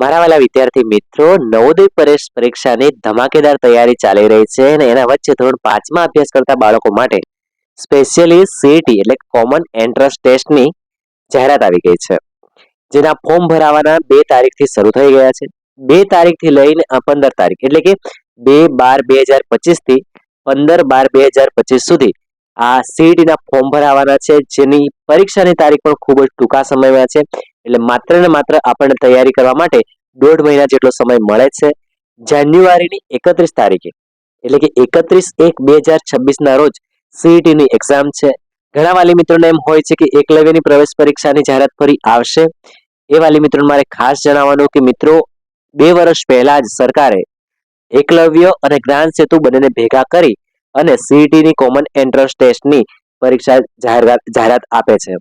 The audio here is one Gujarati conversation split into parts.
મારા વાલા વિદ્યાર્થી મિત્રો, નવોદય પરેશ પરીક્ષાની ધમાકેદાર તૈયારી ચાલી રહી છે અને એના વચ્ચે ધોરણ પાંચમાં અભ્યાસ કરતા બાળકો માટે સ્પેશિયલી સીટી એટલે કોમન એન્ટ્રન્સ ટેસ્ટની જાહેરાત આવી ગઈ છે. જેના ફોર્મ ભરાવાના બે તારીખથી શરૂ થઈ ગયા છે. બે તારીખથી લઈને પંદર તારીખ એટલે કે બે બાર બે હજાર પચીસથી પંદર બાર બે હજાર પચીસ સુધી આ સીઈટીના ફોર્મ ભરાવાના છે. જેની પરીક્ષાની તારીખ પણ ખૂબ જ ટૂંકા સમયમાં છે. એટલે માત્ર ને માત્ર આપણને તૈયારી કરવા માટે દોઢ મહિના જેટલો સમય મળે છે. જાન્યુઆરીની એકત્રીસ તારીખે, એટલે કે એકત્રીસ એક બે હજાર છવ્વીસના રોજ સીઈટીની એક્ઝામ છે. ઘણા વાલી મિત્રોને એમ હોય છે કે એકલવ્યની પ્રવેશ પરીક્ષાની જાહેરાત ફરી આવશે. એ વાલી મિત્રોને મારે ખાસ જણાવવાનું કે મિત્રો, બે વર્ષ પહેલા જ સરકારે એકલવ્ય અને જ્ઞાન સેતુ બંનેને ભેગા કરી અને સીઈટીની કોમન એન્ટ્રન્સ ટેસ્ટની પરીક્ષા જાહેરાત જાહેરાત આપે છે.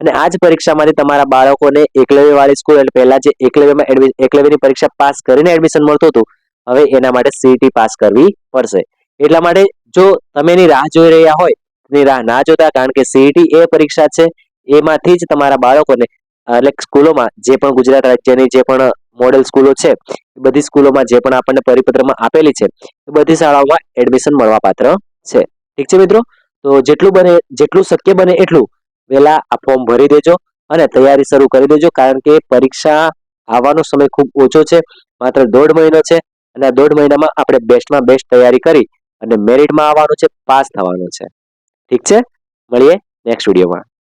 અને આ જ પરીક્ષામાંથી તમારા બાળકોને એકલવ્ય વાળી સ્કૂલ એટલે પહેલા જે એકલવ્યમાં એકલવ્યની પરીક્ષા પાસ કરીને એડમિશન મળતું હતું, હવે એના માટે સીટી પાસ કરવી પડશે. એટલા માટે જો તમે એની રાહ જોઈ રહ્યા હોય, એની રાહ ના જોતા, કારણ કે સીટી એ પરીક્ષા છે, એમાંથી જ તમારા બાળકોને એટલે સ્કૂલોમાં જે પણ ગુજરાત રાજ્યની જે પણ મોડેલ સ્કૂલો છે બધી સ્કૂલોમાં જે પણ આપણને પરિપત્રમાં આપેલી છે, એ બધી શાળાઓમાં એડમિશન મળવા પાત્ર છે. ઠીક છે મિત્રો? તો જેટલું બને, જેટલું શક્ય બને એટલું વહેલા આ ફોર્મ ભરી દેજો અને તૈયારી શરૂ કરી દેજો કારણ કે પરીક્ષા આવવાનો સમય ખૂબ ઓછો છે, માત્ર દોઢ મહિનો છે અને આ દોઢ મહિનામાં આપણે બેસ્ટમાં બેસ્ટ તૈયારી કરી અને મેરિટમાં આવવાનું છે, પાસ થવાનું છે. ઠીક છે? મળીએ નેક્સ્ટ વિડીયોમાં